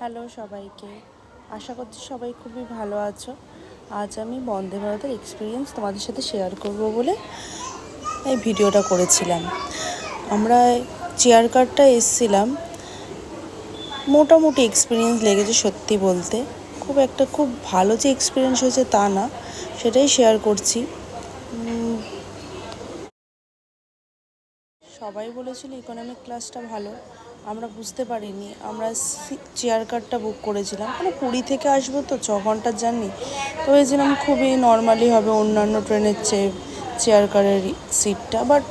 Hello সবাইকে। আশা করছি সবাই খুবই ভালো আছো। আজ আমি বন্দে ভারতের এক্সপিরিয়েন্স তোমাদের সাথে শেয়ার করব বলে এই ভিডিওটা করেছিলাম। আমরা চেয়ার কারটা এসছিলাম। মোটামুটি এক্সপিরিয়েন্স লেগেছে সত্যি বলতে। খুব একটা খুব ভালো যে এক্সপিরিয়েন্স হয়েছে তা না, সেটাই শেয়ার করছি। সবাই বলেছিল ইকোনমিক ক্লাসটা ভালো। আমরা বুঝতে পারিনি। আমরা চেয়ার কারটা বুক করেছিলাম। মানে পুরী থেকে আসব তো, ছ ঘণ্টার জার্নি তো ভেবেছিলাম খুবই নর্মালি হবে অন্যান্য ট্রেনের চেয়ে চেয়ার কারের সিটটা বাট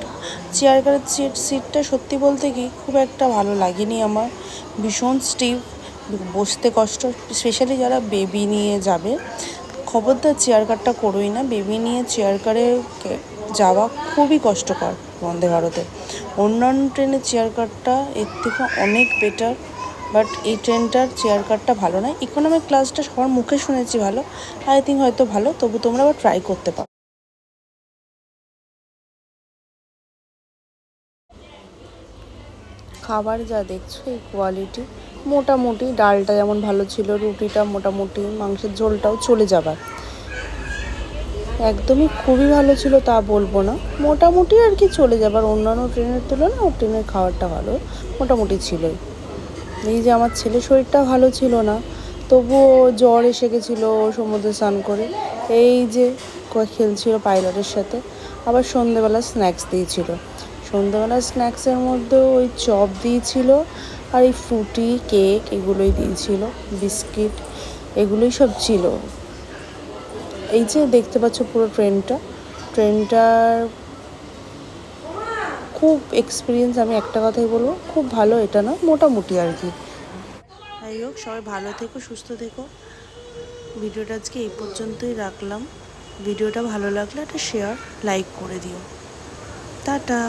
চেয়ার কারের সিট সিটটা সত্যি বলতে কি, খুব একটা ভালো লাগেনি আমার। ভীষণ স্টিভ বসতে কষ্ট। স্পেশালি যারা বেবি নিয়ে যাবে, খবরদার চেয়ার কারটা করোই না। বেবি নিয়ে চেয়ার কারে যাওয়া খুবই কষ্টকর বন্দে ভারতে অন্যান্য ট্রেনের চেয়ার কারটা এর থেকে অনেক বেটার বাট এই ট্রেনটার চেয়ার কারটা ভালো নয় ইকোনমিক ক্লাসটা সবার মুখে শুনেছি ভালো আই থিঙ্ক হয়তো ভালো, তবু তোমরা আবার ট্রাই করতে পারো। খাবার যা দেখছ, এই কোয়ালিটি মোটামুটি ডালটা যেমন ভালো ছিল, রুটিটা মোটামুটি, মাংসের ঝোলটাও চলে যাবার। একদমই খুবই ভালো ছিল, তা বলব না। মোটামুটি আর কি চলে যাবার অন্যান্য ট্রেনের তুলনায় ও ট্রেনের খাবারটা ভালো, মোটামুটি ছিলই। এই যে আমার ছেলে শরীরটা ভালো ছিল না, তবুও জ্বর এসে গেছিল সমুদ্রে স্নান করে। এই যে খেলছিল পাইলটের সাথে, আবার সন্ধেবেলা স্ন্যাক্স দিয়েছিল। সন্ধেবেলা স্ন্যাক্সের মধ্যে ওই চপ দিয়েছিল, আর এই ফ্রুটি, কেক এগুলোই দিয়েছিল, বিস্কিট এগুলোই সব ছিল। এই যে দেখতে পাচ্ছ পুরো ট্রেনটা। ট্রেনটার খুব এক্সপিরিয়েন্স আমি একটা কথাই বলব, খুব ভালো এটা না, মোটামুটি আর কি। যাই হোক, সবাই ভালো থেকো, সুস্থ থেকো। ভিডিওটা আজকে এই পর্যন্তই রাখলাম। ভিডিওটা ভালো লাগলে একটা শেয়ার লাইক করে দিও। টাটা।